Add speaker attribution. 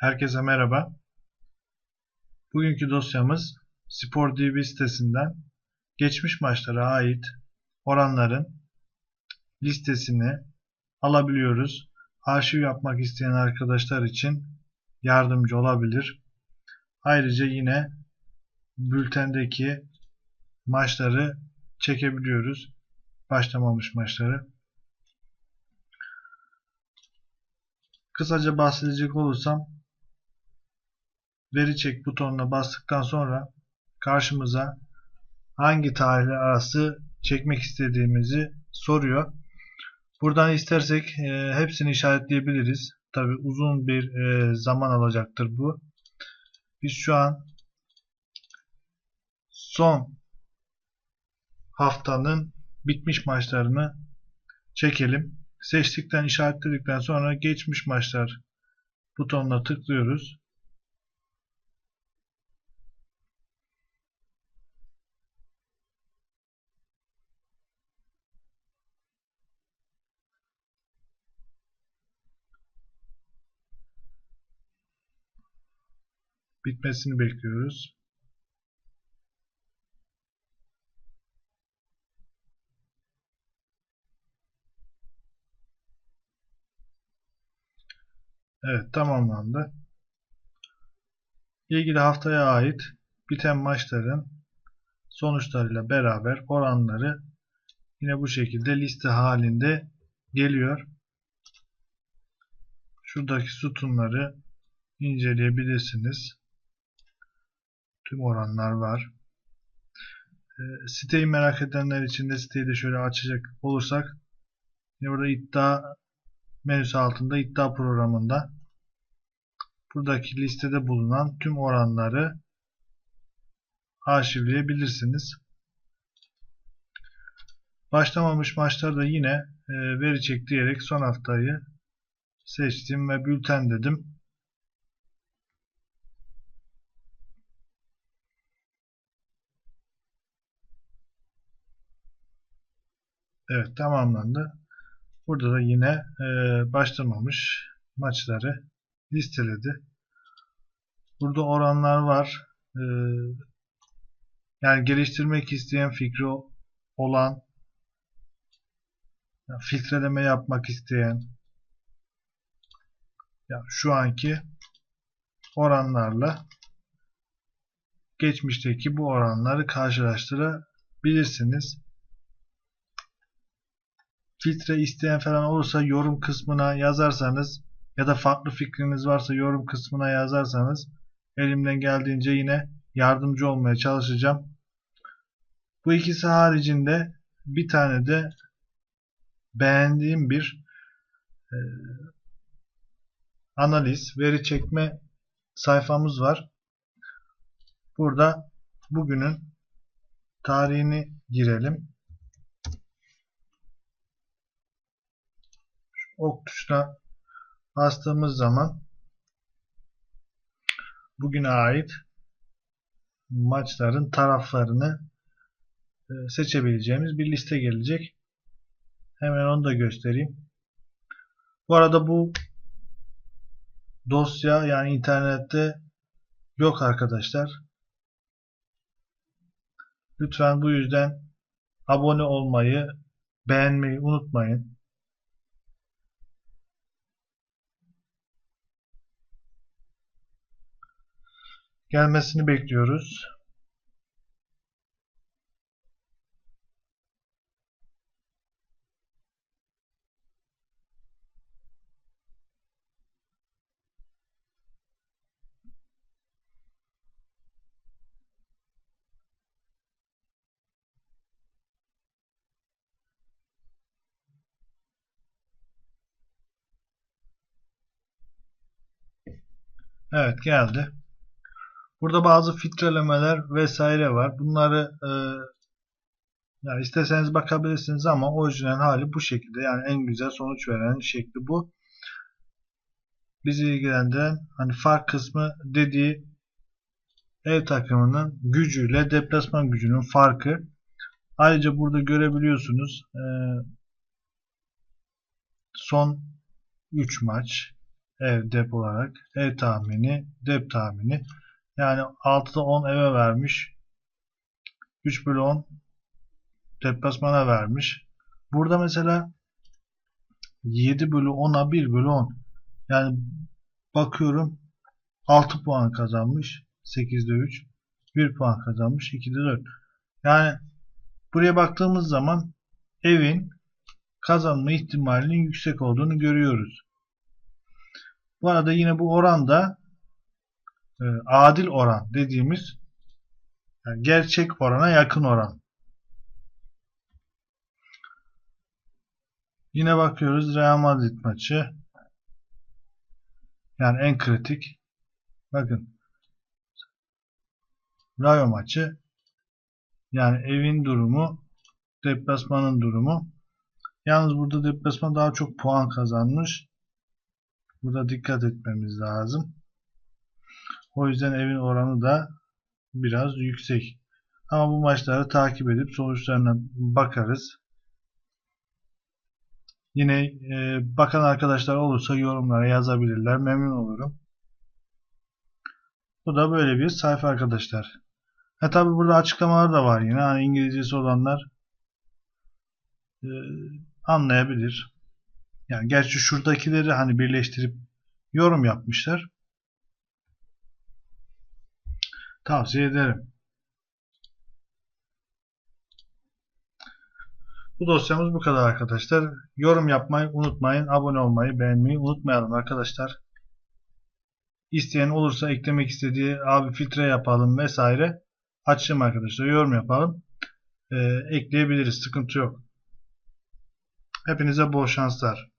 Speaker 1: Herkese merhaba. Bugünkü dosyamız SporDB sitesinden geçmiş maçlara ait oranların listesini alabiliyoruz. Arşiv yapmak isteyen arkadaşlar için yardımcı olabilir. Ayrıca yine bültendeki maçları çekebiliyoruz. Başlamamış maçları. Kısaca bahsedecek olursam veri çek butonuna bastıktan sonra karşımıza hangi tarihler arası çekmek istediğimizi soruyor. Buradan istersek e, hepsini işaretleyebiliriz. Tabi uzun bir e, zaman alacaktır bu. Biz şu an son haftanın bitmiş maçlarını çekelim. Seçtikten işaretledikten sonra geçmiş maçlar butonuna tıklıyoruz. Bitmesini bekliyoruz. Evet tamamlandı. İlgili haftaya ait biten maçların sonuçlarıyla beraber oranları yine bu şekilde liste halinde geliyor. Şuradaki sütunları inceleyebilirsiniz. Tüm oranlar var. E, siteyi merak edenler için de siteyi de şöyle açacak olursak yine burada iddia menüsü altında iddia programında buradaki listede bulunan tüm oranları arşivleyebilirsiniz. Başlamamış maçlarda yine e, veri çek diyerek son haftayı seçtim ve bülten dedim. Evet tamamlandı. Burada da yine e, başlamamış maçları listeledi. Burada oranlar var. E, yani geliştirmek isteyen fikri olan filtreleme yapmak isteyen ya şu anki oranlarla geçmişteki bu oranları karşılaştırabilirsiniz filtre isteyen falan olursa yorum kısmına yazarsanız ya da farklı fikriniz varsa yorum kısmına yazarsanız elimden geldiğince yine yardımcı olmaya çalışacağım. Bu ikisi haricinde bir tane de beğendiğim bir e, analiz, veri çekme sayfamız var. Burada bugünün tarihini girelim. Ok tuşuna bastığımız zaman bugüne ait maçların taraflarını e, seçebileceğimiz bir liste gelecek. Hemen onu da göstereyim. Bu arada bu dosya yani internette yok arkadaşlar. Lütfen bu yüzden abone olmayı, beğenmeyi unutmayın. Gelmesini bekliyoruz. Evet geldi. Burada bazı filtrelemeler vesaire var. Bunları e, yani isterseniz bakabilirsiniz ama orijinal hali bu şekilde. Yani en güzel sonuç veren şekli bu. Bizi ilgilendiren hani fark kısmı dediği ev takımının gücüyle deplasman gücünün farkı. Ayrıca burada görebiliyorsunuz e, son 3 maç ev dep olarak ev tahmini, dep tahmini. Yani 6'da 10 eve vermiş. 3 bölü 10 deplasmana vermiş. Burada mesela 7 bölü 10'a 1 bölü 10. Yani bakıyorum 6 puan kazanmış. 8'de 3. 1 puan kazanmış. 2'de 4. Yani buraya baktığımız zaman evin kazanma ihtimalinin yüksek olduğunu görüyoruz. Bu arada yine bu oranda e, adil oran dediğimiz yani gerçek orana yakın oran. Yine bakıyoruz Real Madrid maçı. Yani en kritik. Bakın. Rayo maçı. Yani evin durumu, deplasmanın durumu. Yalnız burada deplasman daha çok puan kazanmış. Burada dikkat etmemiz lazım. O yüzden evin oranı da biraz yüksek. Ama bu maçları takip edip sonuçlarına bakarız. Yine e, bakan arkadaşlar olursa yorumlara yazabilirler. Memnun olurum. Bu da böyle bir sayfa arkadaşlar. Ha tabi burada açıklamalar da var yine. Hani İngilizcesi olanlar e, anlayabilir. Yani gerçi şuradakileri hani birleştirip yorum yapmışlar. Tavsiye ederim. Bu dosyamız bu kadar arkadaşlar. Yorum yapmayı unutmayın. Abone olmayı, beğenmeyi unutmayalım arkadaşlar. İsteyen olursa eklemek istediği abi filtre yapalım vesaire açayım arkadaşlar. Yorum yapalım. Ee, ekleyebiliriz. Sıkıntı yok. Hepinize bol şanslar.